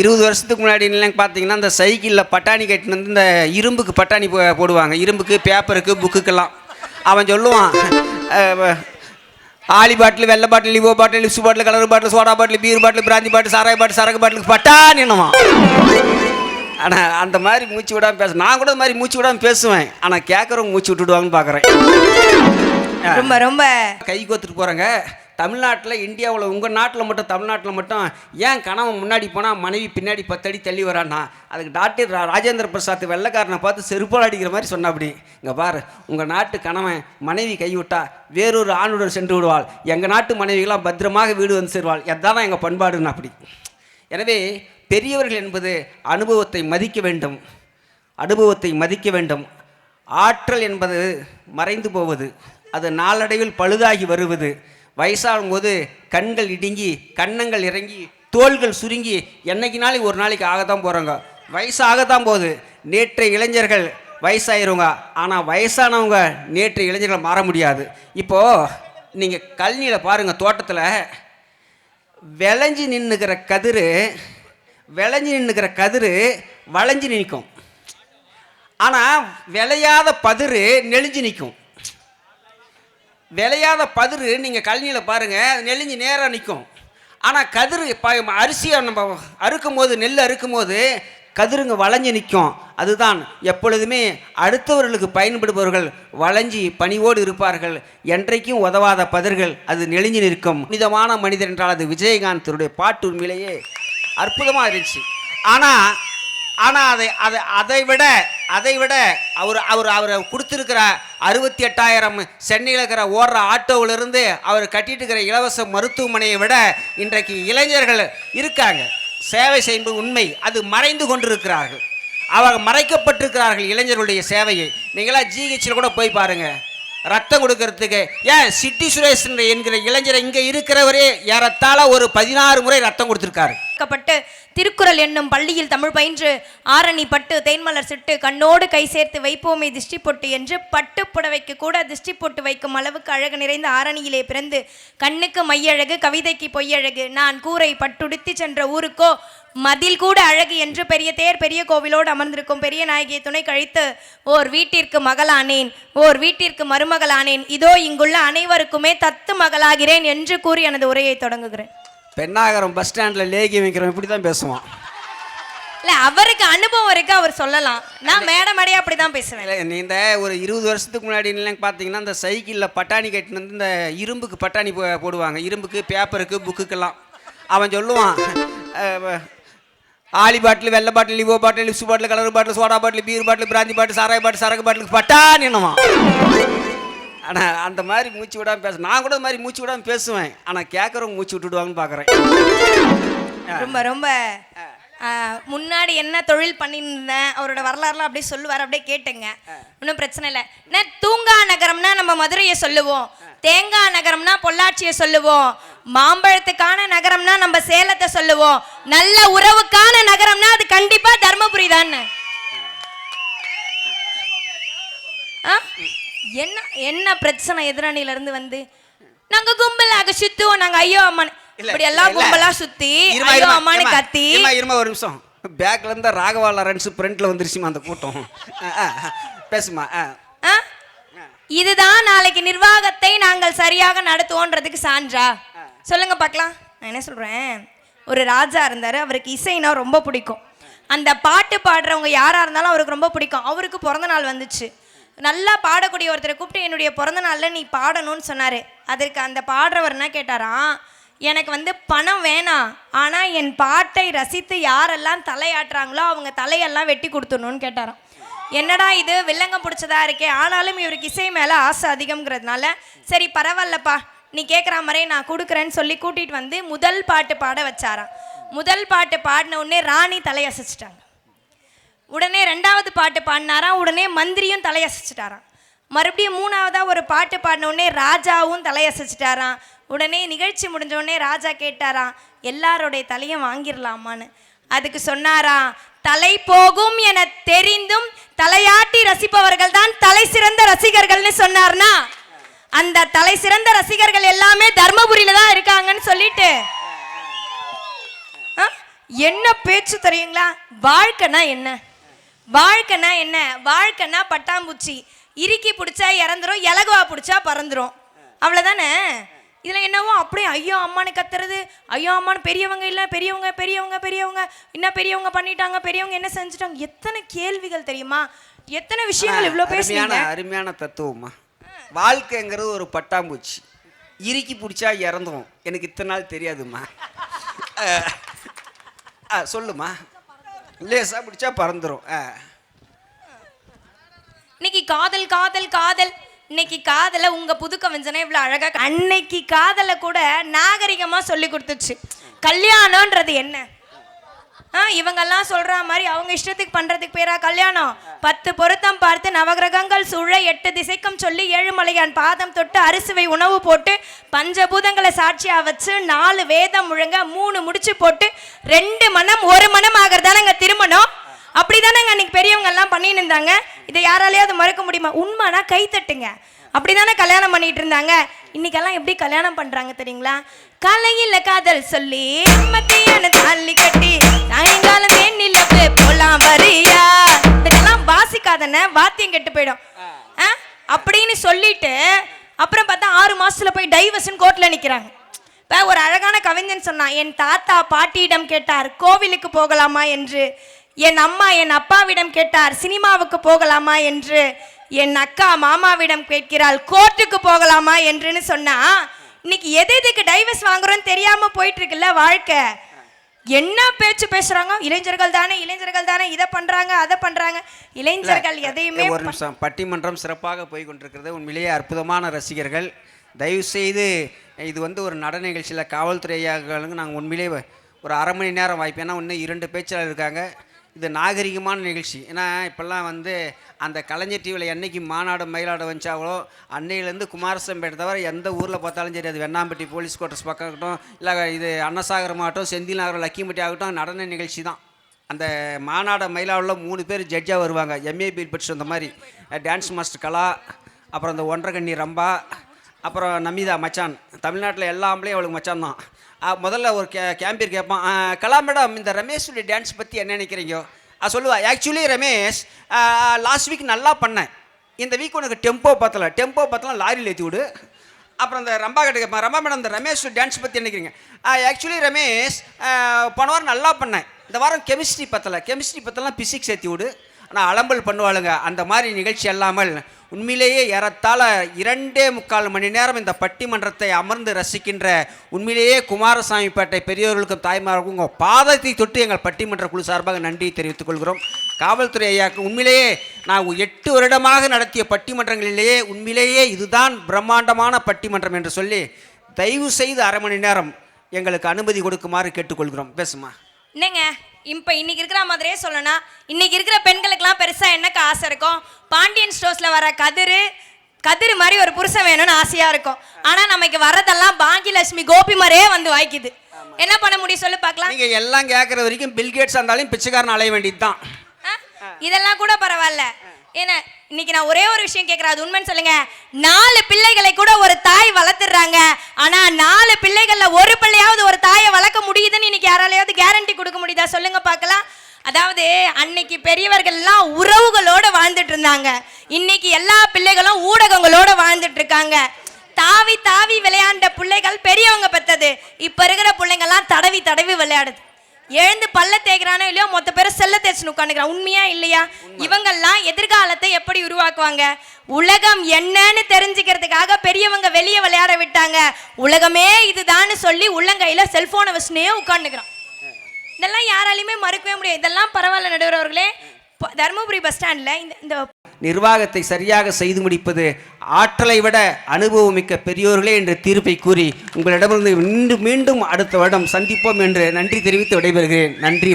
இருபது வருஷத்துக்கு முன்னாடி பார்த்தீங்கன்னா இந்த சைக்கிளில் பட்டாணி கட்டினு வந்து இந்த இரும்புக்கு பட்டாணி போடுவாங்க. இரும்புக்கு பேப்பருக்கு புக்குக்கெல்லாம். அவன் சொல்லுவான் ஆலி பாட்டில் வெள்ளை பாட்டில் லிவோ bottle lips bottle colour bottle soda bottle beer bottle brandy bottle சாராய பாட்டில் சரக்கு பாட்டிலுக்கு பட்டாணினுமா ஆனால் அந்த மாதிரி மூச்சு விடாமல் பேச நான் கூட மாதிரி மூச்சு விடாமல் பேசுவேன். ஆனால் கேட்குறவங்க மூச்சு விட்டுடுவாங்கன்னு பார்க்குறேன் ரொம்ப ரொம்ப. கை கோத்துட்டு போகிறாங்க தமிழ்நாட்டில் இந்தியாவில் உங்கள் நாட்டில் மட்டும் தமிழ்நாட்டில் மட்டும் ஏன் கணவன் முன்னாடி போனால் மனைவி பின்னாடி பத்தடி தள்ளி வரான்னா? அதுக்கு டாக்டர் ரா- ராஜேந்திர பிரசாத் வெள்ளைக்காரனை பார்த்து செருப்பால் அடிக்கிற மாதிரி சொன்னாப்படி இங்கே பார் உங்கள் நாட்டு கணவன் மனைவி கைவிட்டா வேறொரு ஆணுடன் சென்று விடுவாள். எங்கள் நாட்டு மனைவிகளாம் பத்திரமாக வீடு வந்து சேருவாள். எதாதான் எங்கள் பண்பாடுன்னு அப்படி எனவே பெரியவர்கள் என்பது அனுபவத்தை மதிக்க வேண்டும். அனுபவத்தை மதிக்க வேண்டும். ஆற்றல் என்பது மறைந்து போவது அது நாளடைவில் பழுதாகி வருவது. வயசாகும் போது கண்கள் இடுங்கி கன்னங்கள் இறங்கி தோள்கள் சுருங்கி என்னைக்குனாலும் ஒரு நாளைக்கு ஆகத்தான் போகிறாங்க வயசாகத்தான் போகுது. நேற்றைய இளைஞர்கள் வயசாயிருவங்க ஆனால் வயசானவங்க நேற்று இளைஞர்கள் மாற முடியாது. இப்போது நீங்கள் கல்னியில் பாருங்கள் தோட்டத்தில். விளைஞ்சி நின்றுக்கிற கதிர் விளைஞ்சி நின்றுக்கிற கதிர் வளைஞ்சு நிற்கும். ஆனால் விளையாத பதிரு நெளிஞ்சு நிற்கும். விளையாத பதிரு நீங்கள் கழனியில் பாருங்கள் நெளிஞ்சு நேராக நிற்கும் ஆனால் கதிர் ப அரிசியை நம்ம அறுக்கும் போது நெல் அறுக்கும் போது கதிருங்க வளைஞ்சு நிற்கும் அதுதான் எப்பொழுதுமே அடுத்தவர்களுக்கு பயன்படுபவர்கள் வளைஞ்சி பணிவோடு இருப்பார்கள். என்றைக்கும் உதவாத பதிர்கள் அது நெளிஞ்சு நிற்கும். புனிதமான மனிதர் என்றால் அது விஜயகாந்தருடைய பாட்டு உண்மையிலேயே அற்புதமாக இருந்துச்சு. ஆனால் ஆனால் அதை அதை அதை விட அதை விட அவர் அவர் அவர் கொடுத்துருக்கிற அறுபத்தி எட்டாயிரம் சென்னையில் இருக்கிற ஓடுற ஆட்டோவிலிருந்து அவர் கட்டிட்டு இருக்கிற இலவச மருத்துவமனையை விட இன்றைக்கு இளைஞர்கள் இருக்காங்க. சேவை செய்வது உண்மை. அது மறைந்து கொண்டிருக்கிறார்கள். அவங்க மறைக்கப்பட்டிருக்கிறார்கள் இளைஞர்களுடைய சேவையை. நீங்களாம் ஜிஹெச்சில் கூட போய் பாருங்கள் ரத்தம் கொடுக்கறதுக்கு. ஏன்? சிட்டி சுரேஷ் என்கிற இளைஞர் இங்கே இருக்கிறவரே ஏறத்தாழ ஒரு பதினாறு முறை ரத்தம் கொடுத்துருக்காரு. திருக்குறள் என்னும் பள்ளியில் தமிழ் பயின்று ஆரணி பட்டு தேன்மலர் சிட்டு கண்ணோடு கை சேர்த்து வைப்போமே திஷ்டி பொட்டு என்று பட்டு புடவைக்கு கூட திஷ்டி பொட்டு வைக்கும் அளவுக்கு அழகு நிறைந்த ஆரணியிலே பிறந்து கண்ணுக்கு மையழகு கவிதைக்கு பொய்யழகு. நான் கூரை பட்டுடுத்தி சென்ற ஊருக்கோ மதில் கூட அழகு என்று பெரிய தேர் பெரிய கோவிலோடு அமர்ந்திருக்கும் பெரிய நாயகியை துணை கழித்து ஓர் வீட்டிற்கு மகளானேன் ஓர் வீட்டிற்கு மருமகளானேன். இதோ இங்குள்ள அனைவருக்குமே தத்து மகளாகிறேன் என்று கூறி எனது உரையை தொடங்குகிறேன். பெண்ணாகரம் பஸ் ஸ்டாண்டில் லேகி வைக்கிறவன் இப்படி தான் பேசுவான். இல்ல அவருக்கு அனுபவம் இருக்கு அவர் சொல்லலாம். நான் மேடை மேடையா அப்படிதான் பேசுவேன். இல்லை, நீ இந்த ஒரு இருபது வருஷத்துக்கு முன்னாடி பார்த்தீங்கன்னா இந்த சைக்கிளில் பட்டாணி கட்டினு இந்த இரும்புக்கு பட்டாணி போ- போடுவாங்க. இரும்புக்கு பேப்பருக்கு புக்குக்கெல்லாம் அவன் சொல்லுவான் ஆலி பாட்டில் வெள்ளை பாட்டில் லிவோ bottle lips bottle colour bottle soda bottle beer bottle brandy bottle சாராய பாட்டில் சரக்கு பாட்டிலுக்கு பட்டான்னு என்னவான் ஆனால் அந்த மாதிரி மூச்சு விடாமல் பேச நான் கூட இந்த மாதிரி மூச்சு விடாமல் பேசுவேன். ஆனால் கேட்குறவங்க மூச்சு விட்டுடுவாங்கன்னு பார்க்குறேன் ரொம்ப ரொம்ப முன்னாடி என்ன தொழில் பண்ணியிருந்தேன் அவரோட வரலாறுலாம் அப்படியே சொல்லுவார் அப்படியே கேட்டுங்க. ஒன்றும் பிரச்சனை இல்லை. என்ன தூங்கா நகரம்னா நம்ம மதுரையை சொல்லுவோம். தேங்காய் நகரம்னா பொள்ளாச்சியை சொல்லுவோம். மாம்பழத்துக்கான நகரம்னா நம்ம சேலத்தை சொல்லுவோம். நல்ல உறவுக்கான நகரம்னா அது கண்டிப்பா தர்மபுரி தானே ஆ? என்ன என்ன பிரச்சனை எதிரணியில இருந்து வந்து? நாங்க கும்பலாக சுத்துவோம் நாங்க ஐயோ அம்மான்னு இப்படி எல்லாம் கும்பலா சுத்தி ஐயோ இருமா, கத்தி. இருமா, ஒரு நிமிஷம். பேக்ல இருந்தா ராகவா லாரன்ஸ் ஃப்ரண்ட்ல வந்துருச்சுமா அந்த கூட்டம்? பேசுமா? இதுதான் நாளைக்கு நிர்வாகத்தை நாங்கள் சரியாக நடத்துவோன்றதுக்கு சான்றா? சொல்லுங்க பார்க்கலாம். நான் என்ன சொல்றேன்? ஒரு ராஜா இருந்தாரு அவருக்கு இசைனா ரொம்ப பிடிக்கும். அந்த பாட்டு பாடுறவங்க யாரா இருந்தாலும் அவருக்கு ரொம்ப பிடிக்கும். அவருக்கு பிறந்த நாள் வந்துச்சு. நல்லா பாடக்கூடிய ஒருத்தரை கூப்பிட்டு என்னுடைய பிறந்த நாளில் நீ பாடணும்னு சொன்னார். அதற்கு அந்த பாடுறவர் என்ன கேட்டாராம் எனக்கு வந்து பணம் வேணாம் ஆனால் என் பாட்டை ரசித்து யாரெல்லாம் தலையாட்டுறாங்களோ அவங்க தலையெல்லாம் வெட்டி கொடுத்துடணும்னு கேட்டாராம். என்னடா இது வில்லங்கம் பிடிச்சதா இருக்கே ஆனாலும் இவருக்கு இசை மேலே ஆசை அதிகம்ங்கிறதுனால சரி பரவாயில்லப்பா நீ கேட்குற மாதிரியே நான் கொடுக்குறேன்னு சொல்லி கூட்டிகிட்டு வந்து முதல் பாட்டு பாட வச்சாராம். முதல் பாட்டு பாடின உடனே ராணி தலையசைச்சிட்டாங்க. உடனே ரெண்டாவது பாட்டு பாடினாராம். உடனே மந்திரியும் தலையசைச்சிட்டாராம். மறுபடியும் மூணாவதாக ஒரு பாட்டு பாடின உடனே ராஜாவும் தலையசைச்சிட்டாராம். உடனே நிகழ்ச்சி முடிஞ்சோடனே ராஜா கேட்டாராம் எல்லாருடைய தலையும் வாங்கிடலாமான்னு? அதுக்கு சொன்னாரா தலை போகும் என தெரிந்தும் தலையாட்டி ரசிப்பவர்கள் தான் தலை சிறந்த ரசிகர்கள்னு சொன்னார்னா? அந்த தலை சிறந்த ரசிகர்கள் எல்லாமே தர்மபுரியில தான் இருக்காங்கன்னு சொல்லிட்டு. ஆ? என்ன பேச்சு தெரியுங்களா? வாழ்க்கைனா என்ன? வாழ்க்கைனா என்ன? வாழ்க்கைனா பட்டாம்பூச்சி. இறுக்கி பிடிச்சா இறந்துரும் இலகுவா பிடிச்சா பறந்துரும். அவ்வளோதானே இதில் என்னவோ அப்படியே ஐயோ அம்மானு கத்துறது. ஐயோ அம்மானு பெரியவங்க இல்லை பெரியவங்க பெரியவங்க பெரியவங்க. என்ன பெரியவங்க பண்ணிட்டாங்க பெரியவங்க என்ன செஞ்சுட்டாங்க? எத்தனை கேள்விகள் தெரியுமா? எத்தனை விஷயங்கள் இவ்வளோ பேசுனீங்க? அருமையான தத்துவமா வாழ்க்கைங்கிறது ஒரு பட்டாம்பூச்சி. இறுக்கி பிடிச்சா இறந்துரும். எனக்கு இத்தனை நாள் அஹ், சொல்லுமா லேசா பிடிச்சா பறந்துரும். இன்னைக்கு காதல் காதல் காதல். இன்னைக்கு காதலை உங்க புது கவிஞ்சனை இவ்வளவு அழகா அன்னைக்கு காதலை கூட நாகரிகமா சொல்லி கொடுத்துச்சு. கல்யாணம்ன்றது என்ன? இவங்கெல்லாம் சொல்ற மாதிரி அவங்க இஷ்டத்துக்கு பண்றதுக்கு பேரா கல்யாணம். பத்து பொருத்தம் பார்த்து நவகிரகங்கள் சூழ எட்டு திசைக்கும் சொல்லி ஏழுமலையான் பாதம் தொட்டு அரிசுவை உணவு போட்டு பஞ்சபூதங்களை சாட்சியா வச்சு நாலு வேதம் முழுங்க மூணு முடிச்சு போட்டு ரெண்டு மனம் ஒரு மனம் ஆகிறதானங்க திருமணம். அப்படிதானங்க அன்னைக்கு பெரியவங்க எல்லாம் பண்ணின்னு இருந்தாங்க. இதை யாராலையாவது மறுக்க முடியுமா? உண்மைனா கை தட்டுங்க. அப்படிதானே கல்யாணம் பண்ணிட்டு இருந்தாங்க? இன்னைக்கெல்லாம் எப்படி கல்யாணம் பண்றாங்க தெரியுங்களா? காலையில காதல் சொல்லி மத்தியான தாலி கட்டி சாயங்காலம் தேனிலவு போலாம் வரியா? இதெல்லாம் வாசிக்காதன வாத்தியம் கெட்டு போயிடும்? அப்படின்னு சொல்லிட்டு அப்புறம் பார்த்தா ஆறு மாசத்துல போய் டைவர்ஸ்னு கோர்ட்ல நிக்கிறாங்க. இப்ப ஒரு அழகான கவிஞன் சொன்னான் என் தாத்தா பாட்டியிடம் கேட்டார் கோவிலுக்கு போகலாமா என்று? என் அம்மா என் அப்பாவிடம் கேட்டார் சினிமாவுக்கு போகலாமா என்று? என் அக்கா மாமாவிடம் கேட்கிறாள் கோர்ட்டுக்கு போகலாமா? என்றுன்னு சொன்னா இன்னைக்கு எது எதுக்கு டைவர்ஸ் வாங்குறோம்னு தெரியாம போயிட்டு இருக்குல்ல வாழ்க்கை. என்ன பேச்சு பேசுறாங்க? இளைஞர்கள் தானே இளைஞர்கள் தானே இதை பண்றாங்க அதை பண்றாங்க. இளைஞர்கள் எதையுமே ஒரு நிமிஷம். பட்டிமன்றம் சிறப்பாக போய் கொண்டிருக்கிறது. உண்மையிலேயே அற்புதமான ரசிகர்கள். தயவு செய்து இது வந்து ஒரு நடன நிகழ்ச்சியில் காவல்துறை ஐயாக்களுக்கு நாங்கள் உண்மையிலேயே ஒரு அரை மணி நேரம் வாய்ப்பு. ஏன்னா இன்னும் இரண்டு பேச்சாளர் இருக்காங்க. இது நாகரிகமான நிகழ்ச்சி. ஏன்னா இப்போல்லாம் வந்து அந்த கலைஞர் டிவியில் என்னைக்கு மாநாடு மயிலாடு வந்துச்சாங்களோ அன்னையிலேருந்து குமாரசம்பேட்டை தவிர எந்த ஊரில் பார்த்தாலும் சரி அது வெண்ணாம்பட்டி போலீஸ் குவார்ட்டர்ஸ் பக்கம் ஆகட்டும் இல்லை இது அன்னசாகரம் ஆகட்டும் செந்தில் நகரம் லக்கிம்பட்டி ஆகட்டும் நடன நிகழ்ச்சி தான். அந்த மாநாட மயிலாடில் மூணு பேர் ஜட்ஜாக வருவாங்க. எம்ஏ பில் பெற்று அந்த மாதிரி. டான்ஸ் மாஸ்டர் கலா அப்புறம் அந்த ஒன்றரை கண்ணி ரம்பா அப்புறம் நமிதா மச்சான். தமிழ்நாட்டில் எல்லா ஆம்பளையும் அவளுக்கு மச்சான் தான். முதல்ல ஒரு கே கேம்பியர் கேட்பான் கலா மேடம் இந்த ரமேஷுடைய டான்ஸ் பற்றி என்ன நினைக்கிறீங்க? சொல்லுவா. ஆக்சுவலி ரமேஷ் லாஸ்ட் வீக் நல்லா பண்ணேன். இந்த வீக் உனக்கு டெம்போ பத்தல. டெம்போ பத்தலாம் லாரியில் ஏற்றி விடு. அப்புறம் இந்த ரம்பா கிட்ட கேட்பேன் ரம்பா மேடம் இந்த ரமேஷ் டான்ஸ் பற்றி நினைக்கிறீங்க? ஆக்சுவலி ரமேஷ் போன வாரம் நல்லா பண்ணேன். இந்த வாரம் கெமிஸ்ட்ரி பத்தலை. கெமிஸ்ட்ரி பத்தலாம் பிசிக்ஸ் ஏற்றி விடு. ஆனால் அலம்பல் பண்ணுவாளுங்க. அந்த மாதிரி நிகழ்ச்சி அல்லாமல் உண்மையிலேயே ஏறத்தாழ இரண்டே முக்கால் மணி நேரம் இந்த பட்டிமன்றத்தை அமர்ந்து ரசிக்கின்ற உண்மையிலேயே குமாரசாமிப்பேட்டை பெரியோர்களுக்கும் தாய்மார்களுக்கும் உங்கள் பாதத்தை தொட்டு எங்கள் பட்டிமன்ற குழு சார்பாக நன்றி தெரிவித்துக் கொள்கிறோம். காவல்துறை ஐயாக்கு உண்மையிலேயே நான் எட்டு வருடமாக நடத்திய பட்டிமன்றங்களிலேயே உண்மையிலேயே இதுதான் பிரம்மாண்டமான பட்டிமன்றம் என்று சொல்லி தயவு செய்து அரை மணி நேரம் எங்களுக்கு அனுமதி கொடுக்குமாறு கேட்டுக்கொள்கிறோம். பேசுமா என்னங்க? இப்போ இன்னைக்கு இருக்கிற மாதிரியே சொல்லணும்னா இன்னைக்கு இருக்கிற பெண்களுக்கெல்லாம் பெருசா என்னக்கு ஆசை இருக்கும்? பாண்டியன் ஸ்டோர்ஸ்ல வர கதிரு கதிரு மாதிரி ஒரு புருஷன் வேணும்னு ஆசையா இருக்கும். ஆனா நமக்கு வரதெல்லாம் பாக்கியலட்சுமி கோபி மாதிரியே வந்து வாய்க்குது. என்ன பண்ண முடியும் சொல்லு பார்க்கலாம். நீங்கள் எல்லாம் கேட்குற வரைக்கும் பில்கேட்ஸ் இருந்தாலும் பிச்சைக்காரன் அலைய வேண்டியது தான்? இதெல்லாம் கூட பரவாயில்ல. ஏன்னா இன்னைக்கு நான் ஒரே ஒரு விஷயம் கேட்கறேன் அது உண்மைன்னு சொல்லுங்க. நாலு பிள்ளைகளை கூட ஒரு தாய் வளர்த்துறாங்க. ஆனா நாலு பிள்ளைகள்ல ஒரு பிள்ளையாவது ஒரு தாயை வளர்க்க முடியுதுன்னு இன்னைக்கு யாராலையாவது கேரண்டி கொடுக்க முடியுதா? சொல்லுங்க பார்க்கலாம். அதாவது அன்னைக்கு பெரியவர்கள் எல்லாம் உறவுகளோட வாழ்ந்துட்டு இருந்தாங்க. இன்னைக்கு எல்லா பிள்ளைகளும் ஊடகங்களோட வாழ்ந்துட்டு இருக்காங்க. தாவி தாவி விளையாண்ட பிள்ளைகள் பெரியவங்க பெத்தது இப்ப இருக்கிற பிள்ளைங்கெல்லாம் தடவி தடவி விளையாடுது. எழுந்து பல்ல தேய்க்கிறானோ இல்லையோ மொத்த பேரை செல்ல தேய்ச்சின்னு உட்காந்துக்கிறான். உண்மையா இல்லையா? இவங்கெல்லாம் எதிர்காலத்தை எப்படி உருவாக்குவாங்க? உலகம் என்னன்னு தெரிஞ்சுக்கிறதுக்காக பெரியவங்க வெளியே விளையாட விட்டாங்க. உலகமே இதுதான்னு சொல்லி உள்ளங்கையில செல்போனை வச்சுனே உட்காந்துக்கிறான். இதெல்லாம் யாராலையுமே மறுக்கவே முடியாது. இதெல்லாம் பரவாயில்ல நடுவர் அவர்களே தருமபுரி பஸ் ஸ்டாண்ட்ல இந்த இந்த நிர்வாகத்தை சரியாக செய்து முடிப்பது ஆற்றலை விட அனுபவமிக்க பெரியோர்களே என்ற தீர்ப்பை கூறி உங்களிடமிருந்து மீண்டும் மீண்டும் அடுத்த வருடம் சந்திப்போம் என்று நன்றி தெரிவித்து விடைபெறுகிறேன். நன்றி.